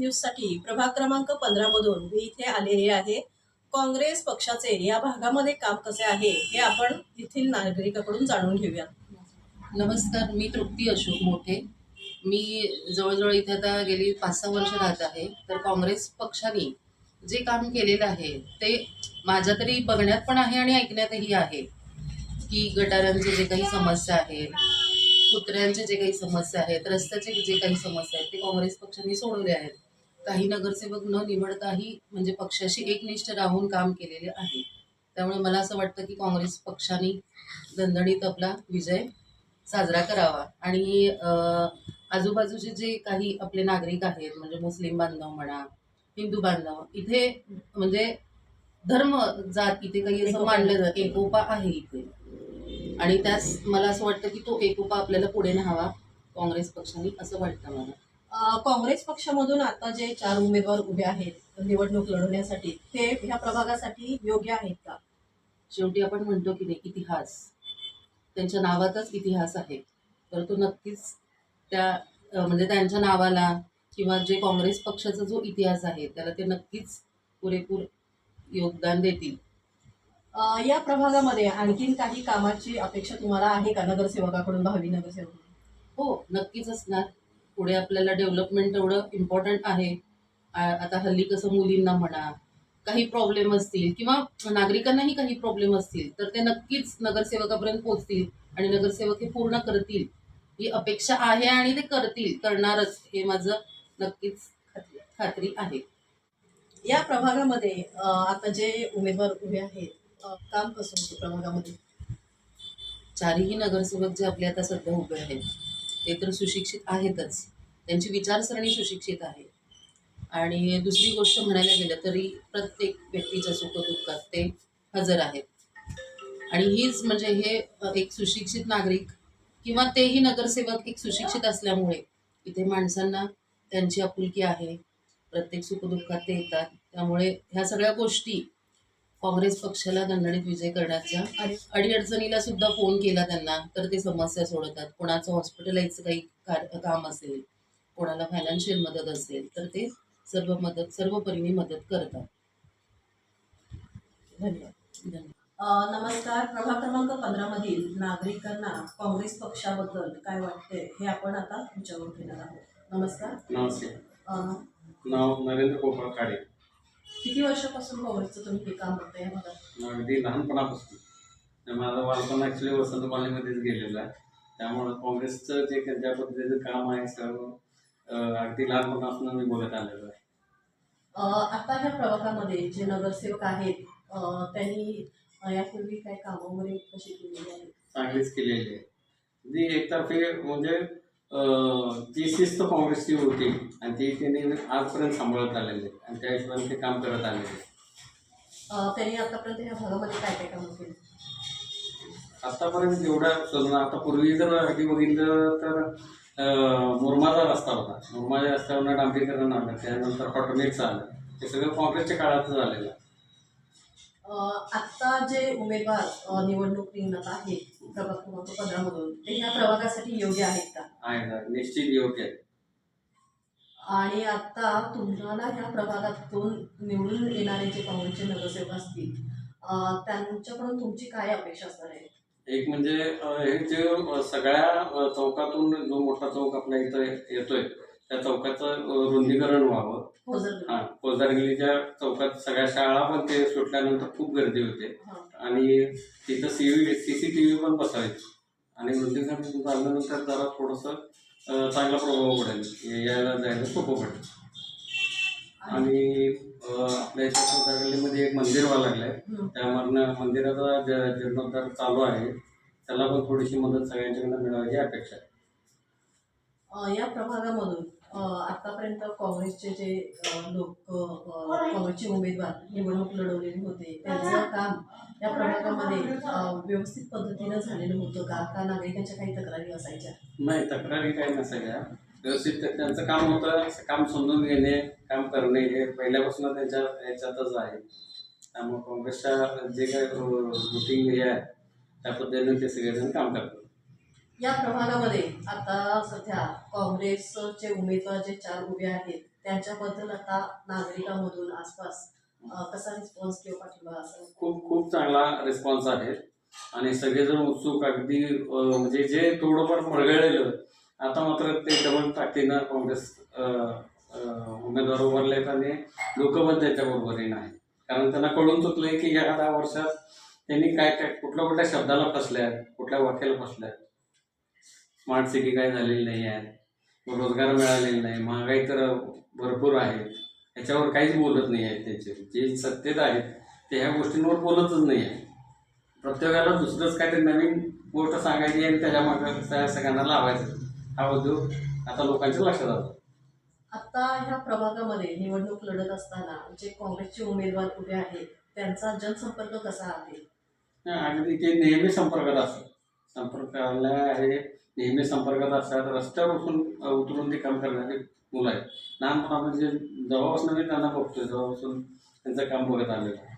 न्यूजसाठी प्रभाग क्रमांक पंधरा मधून मी इथे आलेले आहे. काँग्रेस पक्षाचे या भागामध्ये काम कसे आहे हे आपण येथील नागरिकाकडून जाणून घेऊया. नमस्कार मी तृप्ती अशोक मोठे. मी जवळजवळ इथे आता गेली पाच सहा वर्ष राहत आहे. तर काँग्रेस पक्षाने जे काम केलेलं आहे ते माझ्या तरी बघण्यात पण आहे आणि ऐकण्यातही आहे. की गटारांचे जे काही समस्या आहेत कुत्र्यांचे जे काही समस्या आहेत रस्त्याचे जे काही समस्या आहेत ते काँग्रेस पक्षाने सोडवले आहेत. काही नगरसेवक न निवडताही म्हणजे पक्षाशी एकनिष्ठ राहून काम केलेले आहे. त्यामुळे मला असं वाटतं की काँग्रेस पक्षाने दणदणीत आपला विजय साजरा करावा. आणि अ, आजूबाजूचे जे काही आपले नागरिक आहेत म्हणजे मुस्लिम बांधव म्हणा हिंदू बांधव इथे म्हणजे धर्म जात इथे काही असं. मानलं जातं एकोपा आहे इथे. आणि त्यास मला असं वाटतं की तो एकोपा आपल्याला पुढे न्यावा काँग्रेस पक्षाने असं वाटतं मला. काँग्रेस पक्षामधून आता जे चार उमेदवार उभे आहेत निवडणूक लढवण्यासाठी ते ह्या प्रभागासाठी योग्य आहेत का? शेवटी आपण म्हणतो की नाही इतिहास. त्यांच्या नावातच इतिहास आहे. तर तो नक्कीच त्या म्हणजे त्यांच्या नावाला किंवा जे काँग्रेस पक्षाचा जो इतिहास आहे त्याला ते नक्कीच पुरेपूर योगदान देतील. या प्रभागामध्ये आणखीन काही कामाची अपेक्षा तुम्हाला आहे का नगरसेवकाकडून भावी नगरसेवक? हो नक्कीच असणार. पुढे आपल्याला डेव्हलपमेंट एवढं इम्पॉर्टंट आहे. आता हल्ली कसं मुलींना म्हणा काही प्रॉब्लेम असतील किंवा नागरिकांनाही काही प्रॉब्लेम असतील तर ते नक्कीच नगरसेवकापर्यंत पोहोचतील आणि नगरसेवक हे पूर्ण करतील. ही अपेक्षा आहे आणि ते करतील करणारच हे माझं नक्कीच खात्री- खात्री आहे. या प्रभागामध्ये आता जे उमेदवार उभे आहेत काम कसं होतं प्रभागामध्ये? चारही नगरसेवक जे आपले आता सध्या उभे आहेत ते तर सुशिक्षित आहेतच. त्यांची विचारसरणी सुशिक्षित आहे. आणि दुसरी गोष्ट म्हणायला गेलं तरी प्रत्येक व्यक्तीच्या सुखदुःखात ते हजर आहेत. आणि हीच म्हणजे हे एक सुशिक्षित नागरिक किंवा तेही नगरसेवक एक सुशिक्षित असल्यामुळे इथे माणसांना त्यांची आपुलकी आहे. प्रत्येक सुखदुःखात ते येतात. त्यामुळे ह्या सगळ्या गोष्टी काँग्रेस पक्षाला दणदणीत विजय करण्याच्या आणि अडीअडचणीला सुद्धा फोन केला त्यांना तर ते समस्या सोडवतात. कोणाचं हॉस्पिटलाइजचं काही काम असेल कोणाला फायनान्शियल मदत असेल तर ते सर्व मदत सर्व परीने मदत करतात. धन्यवाद. धन्यवाद. नमस्कार. प्रभाग क्रमांक पंधरा मधील नागरिकांना काँग्रेस पक्षाबद्दल काय वाटते हे आपण आता विचारून घेणार आहोत. नमस्कार. नमस्ते. अं, नाव नरेंद्र गोपाळ काळे किती वर्षापासून काँग्रेसचं तुम्ही हे काम करताय या भागात अगदी लहानपणापासून. माझं बालपण ॲक्च्युली वसंत कॉलनीमध्येच गेलेलं आहे. त्यामुळं काँग्रेसचं जे काही ज्या पद्धतीचं काम आहे सर्व अं, अगदी लहानपणापासून मी बोलत आलेलो आहे. अं, आता ह्या प्रभागामध्ये जे नगरसेवक आहेत अं, त्यांनी अं, यापूर्वी काय कामं वगैरे कशी केलेली आहेत? चांगलीच केलेली आहे. जी एकतर्फे म्हणजे जी शिस्त काँग्रेसची होती आणि ती त्यांनी आजपर्यंत सांभाळत आलेली आहे आणि त्या हिशोबाने ते काम करत आलेले आहे. त्यांनी आतापर्यंत ह्या भागामध्ये काय काय कामं केली? आतापर्यंत जेवढ्या सुधारणा आता पूर्वी जर अगदी बघितलं तर मुरमाचा रस्ता होता. मुरमाच्या रस्त्यावरनं डांबरीकरण आलं त्यानंतर हॉटमिक्स आलं हे सगळं काँग्रेसच्या काळातच झालेलं. आत्ता जे उमेदवार निवडणूक रिंगणात आहेत प्रभाग क्रमांक पंधरा मधून ते ह्या प्रभागासाठी योग्य आहेत का? आहे. निश्चित योग्य आहे आणि आता तुम्हाला ह्या प्रभागातून निवडून येणारे जे काँग्रेसचे नगरसेवक असतील अं, त्यांच्याकडून तुमची काय अपेक्षा असणार आहे? एक म्हणजे अं, हे जे अं, सगळ्या अं, चौकातून जो मोठा चौक आपल्या इथं येतोय त्या चौकाचं रुंदीकरण व्हावं. हो जर पोजारगिरीच्या चौकात सगळ्या शाळा पण ते सुटल्यानंतर खूप गर्दी होते. आणि तिथं C V C C T V पण बसावीत आणि रुंदीकरण झाल्यानंतर जरा थोडंसं चांगला प्रभाव पडेल. यायला जायला सोपं पडेल. आणि आपल्या इथं पोजारगल्लीमध्ये एक मंदिर व्हावं लागलंय. त्या मरण मंदिराचा जीर्णोद्धार चालू आहे. त्याला पण थोडीशी मदत सगळ्यांच्याकडनं मिळावी ही अपेक्षा आहे. या प्रभागामधून आतापर्यंत काँग्रेसचे जे लोक काँग्रेसचे उमेदवार निवडणूक लढवलेले होते त्यांचं काम या प्रभागामध्ये व्यवस्थित पद्धतीनं झालेलं होतं का? का नागरिकांच्या काही तक्रारी असायच्या? नाही तक्रारी काही नसायच्या. व्यवस्थित त्यांचं काम होतं काम समजून घेणे काम करणे हे पहिल्यापासून त्यांच्या ह्याच्यातच आहे. त्यामुळे काँग्रेसच्या जे काही रुटीन हे आहे त्या पद्धतीने ते सगळेजण काम करतात. या प्रभागामध्ये आता सध्या काँग्रेसचे उमेदवार जे चार उभे आहेत त्यांच्याबद्दल आता नागरिकांमधून आसपास कसा रिस्पॉन्स किंवा पाठिंबा असेल खूप खूप चांगला रिस्पॉन्स आहे. आणि सगळेजण उत्सुक अगदी म्हणजे जे थोडंफार मरगळलेलं आता मात्र ते डबल ताकदीनं काँग्रेस उमेदवार उभारलेत आणि लोक पण नाही आहे कारण त्यांना कळून चुकलंय की या दहा वर्षात त्यांनी काय काय कुठल्या कुठल्या शब्दाला फसल्यात कुठल्या वाक्याला आहेत स्मार्ट सिटी काय झालेली नाही आहे रोजगार मिळालेला नाही. महागाई तर भरपूर आहे याच्यावर काहीच बोलत नाही आहेत त्यांचे. जे सत्तेत आहेत ते ह्या गोष्टींवर बोलतच नाही आहे प्रत्येकाला दुसरंच काहीतरी नवीन गोष्ट सांगायची आणि त्याच्यामागे त्या सगळ्यांना लावायचं. हा उद्योग आता लोकांच्या लक्षात आला. आता ह्या प्रभागामध्ये निवडणूक लढत असताना जे काँग्रेसचे उमेदवार उभे आहेत त्यांचा जनसंपर्क कसा आहे? अगदी ते नेहमी संपर्कात असतात. संपर्काला आहे. नेहमी संपर्कात असतात. रस्त्यावर उठून उतरून ते काम करणारी मुलं आहेत. लहानपणामध्ये जेव्हापासून मी त्यांना बघतोय जवळपासून त्यांचं काम बघत आलेलं आहे.